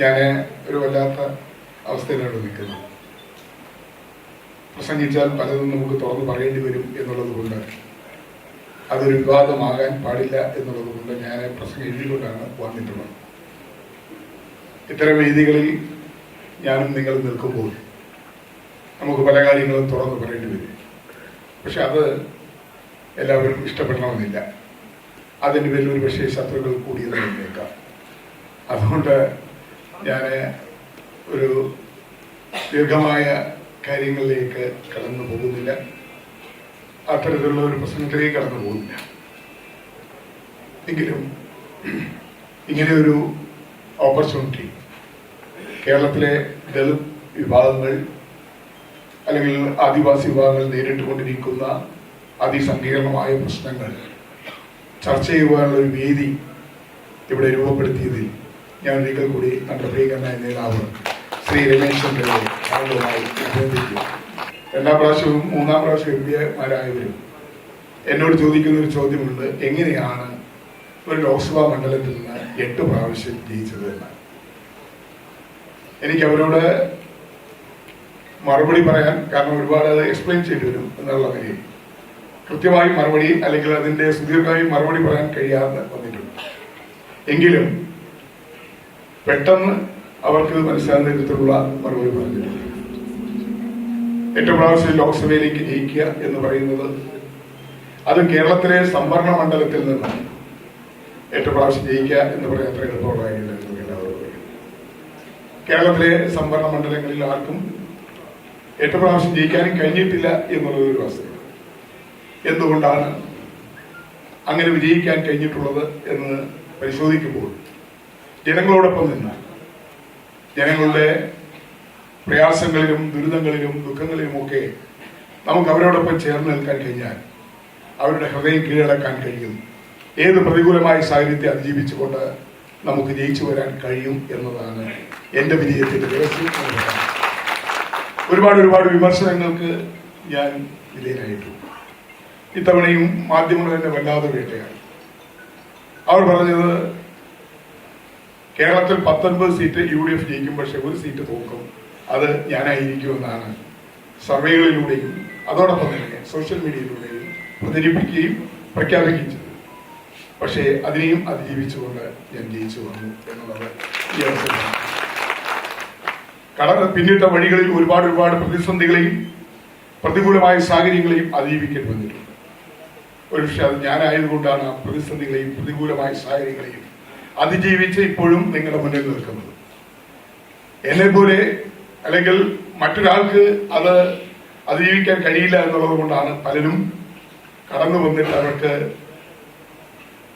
ഞാൻ ഒരു വല്ലാത്ത അവസ്ഥയിലാണ് നിൽക്കുന്നത്. പ്രസംഗിച്ചാൽ പലതും നമുക്ക് തുറന്നു പറയേണ്ടി വരും എന്നുള്ളത് കൊണ്ട് അതൊരു വിവാദമാകാൻ പാടില്ല എന്നുള്ളത് കൊണ്ട് ഞാൻ പ്രസംഗം എഴുതിക്കൊണ്ടാണ് വന്നിട്ടുള്ളത്. ഇത്തരം വേദികളിൽ ഞാനും നിങ്ങൾ നിൽക്കുമ്പോൾ നമുക്ക് പല കാര്യങ്ങളും തുറന്നു പറയേണ്ടി വരും. പക്ഷെ അത് എല്ലാവരും ഇഷ്ടപ്പെടണമെന്നില്ല. അതിന്റെ പേരിൽ ഒരു പക്ഷേ ശത്രുക്കൾ കൂടിയതായിരിക്കാം അതുകൊണ്ട് ഞാൻ ഒരു ദീർഘമായ കാര്യങ്ങളിലേക്ക് കടന്നു പോകുന്നില്ല. അത്തരത്തിലുള്ള ഒരു പ്രസംഗത്തിലേക്ക് കടന്നു പോകുന്നില്ല. എങ്കിലും ഇങ്ങനെ ഒരു ഓപ്പർച്യൂണിറ്റി കേരളത്തിലെ ദളിത് വിഭാഗങ്ങൾ അല്ലെങ്കിൽ ആദിവാസി വിഭാഗങ്ങൾ നേരിട്ടുകൊണ്ടിരിക്കുന്ന അതിസങ്കീർണമായ പ്രശ്നങ്ങൾ ചർച്ച ചെയ്യുവാനുള്ള ഒരു വേദി ഇവിടെ രൂപപ്പെടുത്തിയതിൽ ഞാൻ ഒരിക്കൽ കൂടി നമ്മുടെ പ്രിയങ്കരനായ നേതാവ് ശ്രീ രമേശ് ചന്ദ്രയെ ആളുകളായി അഭിനന്ദിക്കുന്നു രണ്ടാം പ്രാവശ്യവും മൂന്നാം പ്രാവശ്യം എം എന്നോട് ചോദിക്കുന്ന ഒരു ചോദ്യമുണ്ട്. എങ്ങനെയാണ് ഒരു ലോക്സഭാ മണ്ഡലത്തിൽ നിന്ന് എട്ട് പ്രാവശ്യം ജയിച്ചത് എന്ന്? എനിക്ക് അവരോട് മറുപടി പറയാൻ കാരണം ഒരുപാട് അത് എക്സ്പ്ലെയിൻ ചെയ്തു വരും എന്നുള്ള കാര്യം. കൃത്യമായി മറുപടി അല്ലെങ്കിൽ അതിന്റെ സുദീർഘമായി മറുപടി പറയാൻ കഴിയാതെ വന്നിട്ടുണ്ട്. എങ്കിലും പെട്ടെന്ന് അവർക്ക് മനസ്സിലാകുന്ന വിധത്തിലുള്ള മറുപടി പറഞ്ഞു. ഏറ്റവും പ്രാവശ്യം ലോക്സഭയിലേക്ക് ജയിക്കുക എന്ന് പറയുന്നത് അത് കേരളത്തിലെ സംവരണ മണ്ഡലത്തിൽ നിന്ന് ഏറ്റവും പ്രാവശ്യം ജയിക്കുക എന്ന് പറയുന്നത് അത്ര എളുപ്പമുള്ള കേരളത്തിലെ സംവരണ മണ്ഡലങ്ങളിൽ ആർക്കും എട്ട് പ്രാവശ്യം ജയിക്കാനും കഴിഞ്ഞിട്ടില്ല എന്നുള്ളത് ഒരു വസ്തുത എന്തുകൊണ്ടാണ് അങ്ങനെ വിജയിക്കാൻ കഴിഞ്ഞിട്ടുള്ളത് എന്ന് പരിശോധിക്കുമ്പോൾ ജനങ്ങളോടൊപ്പം നിന്ന് ജനങ്ങളുടെ പ്രയാസങ്ങളിലും ദുരിതങ്ങളിലും ദുഃഖങ്ങളിലുമൊക്കെ നമുക്ക് അവരോടൊപ്പം ചേർന്ന് നിൽക്കാൻ കഴിഞ്ഞാൽ അവരുടെ ഹൃദയം കീഴടക്കാൻ കഴിയും. ഏത് പ്രതികൂലമായ സാഹചര്യത്തെ അതിജീവിച്ചുകൊണ്ട് നമുക്ക് ജയിച്ചു വരാൻ കഴിയും എന്നതാണ് എന്റെ വിജയത്തിന്റെ ഒരുപാട് ഒരുപാട് വിമർശനങ്ങൾക്ക് ഞാൻ വിധേയനായിട്ടുണ്ട് ഇത്തവണയും മാധ്യമങ്ങൾ എന്നെ വല്ലാതെ വേട്ടയായി അവർ പറഞ്ഞത് കേരളത്തിൽ പത്തൊൻപത് സീറ്റ് യു ഡി എഫ് ജയിക്കും പക്ഷെ ഒരു സീറ്റ് തോക്കും. അത് ഞാനായിരിക്കുമെന്നാണ് സർവേകളിലൂടെയും അതോടൊപ്പം തന്നെ സോഷ്യൽ മീഡിയയിലൂടെയും പ്രചരിപ്പിക്കുകയും പ്രഖ്യാപിക്കുകയും ചെയ്തു. പക്ഷേ അതിനെയും അതിജീവിച്ചുകൊണ്ട് ഞാൻ ജയിച്ചു വന്നു എന്നുള്ളത് ഈ അവസരം. കടന്ന് പിന്നിട്ട വഴികളിൽ ഒരുപാട് ഒരുപാട് പ്രതിസന്ധികളെയും പ്രതികൂലമായ സാഹചര്യങ്ങളെയും അതിജീവിക്കേണ്ടി വന്നിട്ടുണ്ട്. ഒരുപക്ഷെ അത് ഞാനായതുകൊണ്ടാണ് പ്രതിസന്ധികളെയും പ്രതികൂലമായ സാഹചര്യങ്ങളെയും അതിജീവിച്ച് ഇപ്പോഴും നിങ്ങളുടെ മുന്നിൽ നിൽക്കുന്നത്. എന്നെ പോലെ അല്ലെങ്കിൽ മറ്റൊരാൾക്ക് അത് അതിജീവിക്കാൻ കഴിയില്ല എന്നുള്ളത് കൊണ്ടാണ് പലരും കടന്നു വന്നിട്ട് അവർക്ക്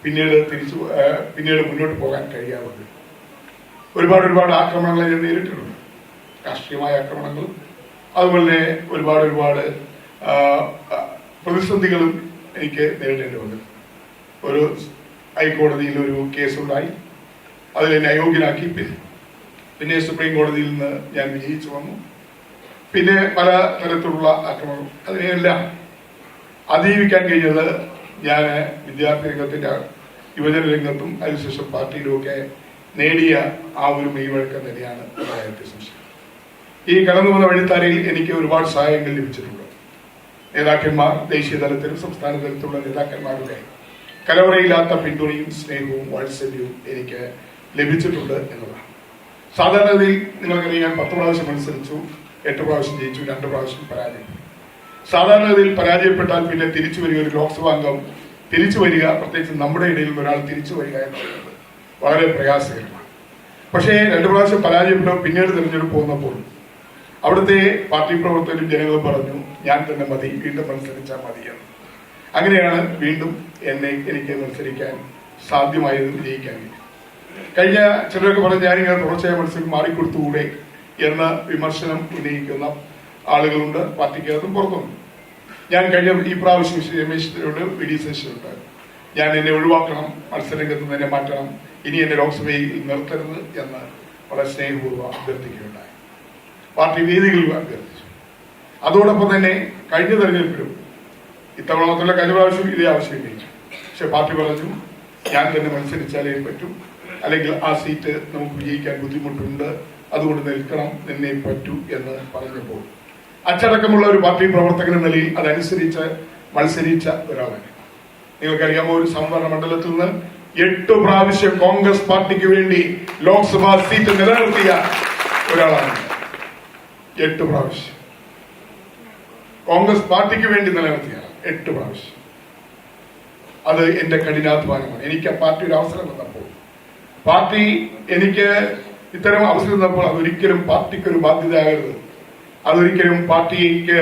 പിന്നീട് തിരിച്ചു പിന്നീട് മുന്നോട്ട് പോകാൻ കഴിയാവുന്നത് ഒരുപാട് ഒരുപാട് ആക്രമണങ്ങൾ ഞാൻ നേരിട്ടിട്ടുണ്ട്. രാഷ്ട്രീയമായ ആക്രമണങ്ങളും അതുപോലെ ഒരുപാട് ഒരുപാട് പ്രതിസന്ധികളും എനിക്ക് നേരിടേണ്ടി വന്നിട്ടുണ്ട്. ഒരു ഹൈക്കോടതിയിൽ ഒരു കേസുണ്ടായി. അതിൽ എന്നെ അയോഗ്യനാക്കി പിന്നെ സുപ്രീം കോടതിയിൽ നിന്ന് ഞാൻ വിജയിച്ചു വന്നു. പിന്നെ പല തരത്തിലുള്ള ആക്രമണം അതിനെയെല്ലാം അതിജീവിക്കാൻ കഴിഞ്ഞത് ഞാൻ വിദ്യാർത്ഥി രംഗത്തിന്റെ യുവജന രംഗത്തും അതിനുശേഷം പാർട്ടിയിലുമൊക്കെ നേടിയ ആ ഒരു മെയ്വഴക്കം തന്നെയാണ് സംശയം. ഈ കടന്നു പോകുന്ന വഴിത്താരയിൽ എനിക്ക് ഒരുപാട് സഹായങ്ങൾ ലഭിച്ചിട്ടുണ്ട്. നേതാക്കന്മാർ ദേശീയ തലത്തിലും സംസ്ഥാന തലത്തിലുള്ള നേതാക്കന്മാരുടെ കലവറയില്ലാത്ത പിന്തുണയും സ്നേഹവും വാത്സല്യവും എനിക്ക് ലഭിച്ചിട്ടുണ്ട് എന്നതാണ്. സാധാരണഗതിയിൽ നിങ്ങൾക്കറിയാം ഞാൻ പത്ത് പ്രാവശ്യം മത്സരിച്ചു എട്ട് പ്രാവശ്യം ജയിച്ചു രണ്ട് പ്രാവശ്യം പരാജയപ്പെട്ടു സാധാരണഗതിയിൽ പരാജയപ്പെട്ടാൽ പിന്നെ തിരിച്ചു വരിക ഒരു ലോക്സഭാ അംഗം തിരിച്ചു വരിക പ്രത്യേകിച്ച് നമ്മുടെ ഇടയിൽ ഒരാൾ തിരിച്ചു വരിക എന്ന് പറയുന്നത് വളരെ പ്രയാസകരമാണ്. പക്ഷേ രണ്ടു പ്രാവശ്യം പരാജയപ്പെട്ടു പിന്നീട് തിരഞ്ഞെടുപ്പ് വന്നപ്പോൾ അവിടുത്തെ പാർട്ടി പ്രവർത്തകരും ജനങ്ങളും പറഞ്ഞു ഞാൻ തന്നെ മതി വീണ്ടും മത്സരിച്ചാൽ മതിയെന്ന്. അങ്ങനെയാണ് വീണ്ടും എന്നെ എനിക്ക് മത്സരിക്കാൻ സാധ്യമായത് വിജയിക്കാൻ. കഴിഞ്ഞ ചിലരൊക്കെ പറഞ്ഞ് ഞാനിങ്ങനെ തുടർച്ചയായ മത്സരം മാറിക്കൊടുത്തുകൂടെ എന്ന വിമർശനം ഉന്നയിക്കുന്ന ആളുകളുണ്ട് പാർട്ടിക്കകത്തും പുറത്തുണ്ട് ഞാൻ കഴിഞ്ഞ ഈ പ്രാവശ്യം ശ്രീ രമേശിനോട് വി ഡി സതീശനുണ്ട് ഞാൻ എന്നെ ഒഴിവാക്കണം മത്സരരംഗത്ത് നിന്ന് എന്നെ മാറ്റണം ഇനി എന്നെ ലോക്സഭയിൽ നിർത്തരുത് എന്ന് വളരെ സ്നേഹപൂർവം അഭ്യർത്ഥിക്കുകയുണ്ടായി. പാർട്ടി വേദികളിൽ അഭ്യർത്ഥിച്ചു. അതോടൊപ്പം തന്നെ കഴിഞ്ഞ തെരഞ്ഞെടുപ്പിലും ഇത്തവണ മാത്രമല്ല കഴിഞ്ഞ പ്രാവശ്യം ഇതേ ആവശ്യം ഉന്നയിച്ചു. പക്ഷെ പാർട്ടി പറഞ്ഞു ഞാൻ തന്നെ മത്സരിച്ചാലേ പറ്റൂ. അല്ലെങ്കിൽ ആ സീറ്റ് നമുക്ക് വിജയിക്കാൻ ബുദ്ധിമുട്ടുണ്ട്. അതുകൊണ്ട് നിൽക്കണം. നിന്നേ പറ്റൂ എന്ന് പറഞ്ഞപ്പോൾ. അച്ചടക്കമുള്ള ഒരു പാർട്ടി പ്രവർത്തകൻ നിലയിൽ അതനുസരിച്ച് മത്സരിച്ച ഒരാളാണ്. നിങ്ങൾക്കറിയാമോ ഒരു സംവരണ മണ്ഡലത്തിൽ നിന്ന് എട്ട് പ്രാവശ്യം കോൺഗ്രസ് പാർട്ടിക്ക് വേണ്ടി ലോക്സഭാ സീറ്റ് നിലനിർത്തിയ ഒരാളാണ്. എട്ട് പ്രാവശ്യം. കോൺഗ്രസ് പാർട്ടിക്ക് വേണ്ടി നിലനിർത്തിയ എട്ട് പ്രാവശ്യം. അത് എന്റെ കഠിനാധ്വാനമാണ്. എനിക്ക് ആ പാർട്ടി ഒരു അവസരം തന്നപ്പോൾ പാർട്ടി എനിക്ക് ഇത്തരം അവസരം തന്നപ്പോൾ അതൊരിക്കലും പാർട്ടിക്ക് ഒരു ബാധ്യതയാകരുത്. അതൊരിക്കലും പാർട്ടിക്ക്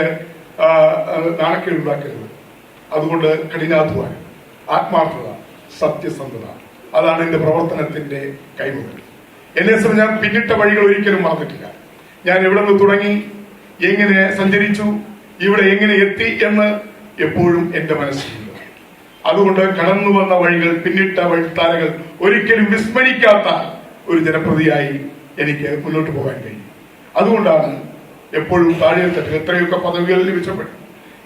നാണക്കേടുണ്ടാക്കരുത് അതുകൊണ്ട് കഠിനാധ്വാനം ആത്മാർത്ഥത സത്യസന്ധത അതാണ് എന്റെ പ്രവർത്തനത്തിന്റെ കൈമുതൽ. എന്നെ സംബന്ധിച്ച് ഞാൻ പിന്നിട്ട വഴികൾ ഒരിക്കലും മറന്നിട്ടില്ല. ഞാൻ എവിടെ നിന്ന് തുടങ്ങി എങ്ങനെ സഞ്ചരിച്ചു ഇവിടെ എങ്ങനെ എത്തി എന്ന് എപ്പോഴും എന്റെ മനസ്സിലുണ്ട് അതുകൊണ്ട് കടന്നു വന്ന വഴികൾ പിന്നിട്ട വഴിത്താരകൾ ഒരിക്കലും വിസ്മരിക്കാത്ത ഒരു ജനപ്രതിയായി എനിക്ക് മുന്നോട്ട് പോകാൻ കഴിയും അതുകൊണ്ടാണ് എപ്പോഴും താഴെ തട്ടിൽ എത്രയൊക്കെ പദവികൾ ലഭിച്ചപ്പോഴും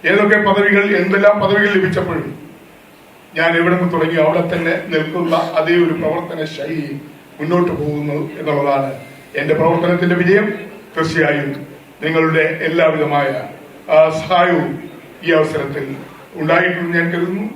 ഏതൊക്കെ പദവികൾ എന്തെല്ലാം പദവികൾ ലഭിച്ചപ്പോഴും ഞാൻ എവിടെ നിന്ന് തുടങ്ങി അവിടെ തന്നെ നിൽക്കുന്ന അതേ ഒരു പ്രവർത്തന ശൈലി മുന്നോട്ട് പോകുന്നു എന്നുള്ളതാണ് എന്റെ പ്രവർത്തനത്തിന്റെ വിജയം. തീർച്ചയായും നിങ്ങളുടെ എല്ലാവിധമായ സഹായവും ഈ അവസരത്തിൽ ഉണ്ടായിട്ടുണ്ട് ഞാൻ കരുതുന്നു.